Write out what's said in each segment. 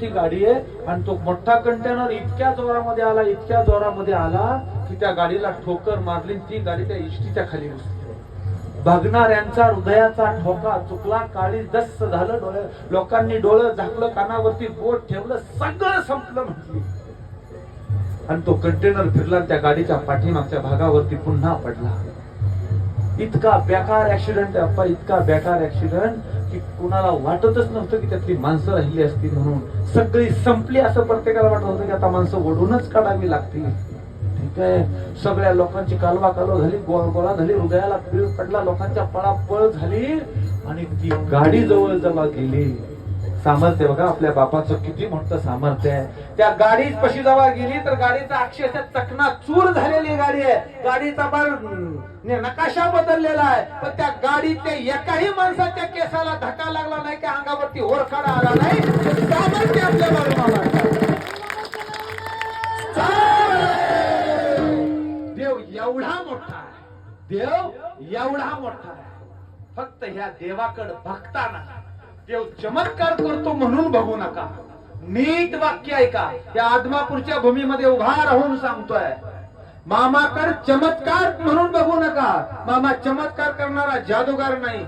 ती गाडी आहे आणि तो मोठा कंटेनर इतक्या जोरामध्ये आला इतक्या जोरामध्ये आला की त्या गाडीला ठोकर मारली ती गाडी त्या इष्टीच्या खाली बघणाऱ्यांचा हृदयाचा ठोका चुकला काळी दस्त झालं डोळे लोकांनी डोळं झाकलं कानावरती बोट ठेवलं सगळं संपलं म्हटली. आणि तो कंटेनर फिरला त्या गाडीच्या पाठीमागच्या भागावरती पुन्हा पडला. इतका बेकार ऍक्सिडेंट अप्पा इतका बेकार ऍक्सिडेंट की कुणाला वाटतच नव्हतं की त्यातली माणसं राहिली असती म्हणून. सगळी संपली असं प्रत्येकाला वाटत होतं की आता माणसं ओढूनच काढावी लागतील. ठीक आहे? सगळ्या लोकांची कालवा कालवा झाली गोळा गोळा झाली हृदयाला पीळ पडला लोकांच्या पळापळ झाली आणि ती गाडी जवळ जेव्हा गेली सामर्थ्य बघा आपल्या बापाचं किती मोठं सामर्थ्य आहे. त्या गाडी पशी जवळ गेली तर गाडीचा अक्षरशः चकना चूर झालेली गाडी आहे. गाडीचा बार नकाशा बदललेला आहे. पण त्या गाडीतल्या एकाही माणसाच्या केसाला धक्का लागला नाही की अंगावरती ओरखाडा आला नाही. सामर्थ्य आपल्या बाळूमामाचं. देव एवढा मोठा आहे. देव एवढा मोठा आहे. फक्त ह्या देवाकडे बघताना देव चमत्कार करतो म्हणून बघू नका. नीट वाक्य ऐका. या आदमापूरच्या भूमीमध्ये उभा राहून सांगतोय. मामाकड चमत्कार म्हणून बघू नका. मामा चमत्कार करणारा जादूगार नाही.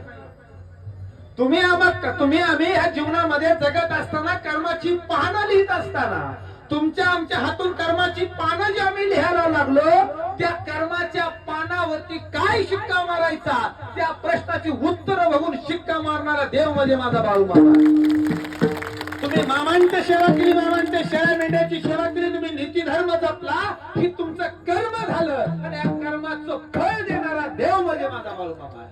तुम्ही आम्हा तुम्ही आम्ही ह्या जीवनामध्ये जगत असताना कर्माची पानं लिहित असताना तुमच्या आमच्या हातून कर्माची पानं जी आम्ही लिहायला लागलो त्या कर्माच्या पानावरती काय शिक्का मारायचा? प्रश्नाची उत्तर बघून शिक्का मारणारा देव म्हणजे माझा बाळू मामा. तुम्ही मामांच्या सेवा केली मामांच्या शेळ्या मेंढ्याची सेवा केली तुम्ही नीती धर्म जपला ही तुमचं कर्म झालं. आणि या कर्माचं फळ देणारा देव म्हणजे माझा बाळू मामा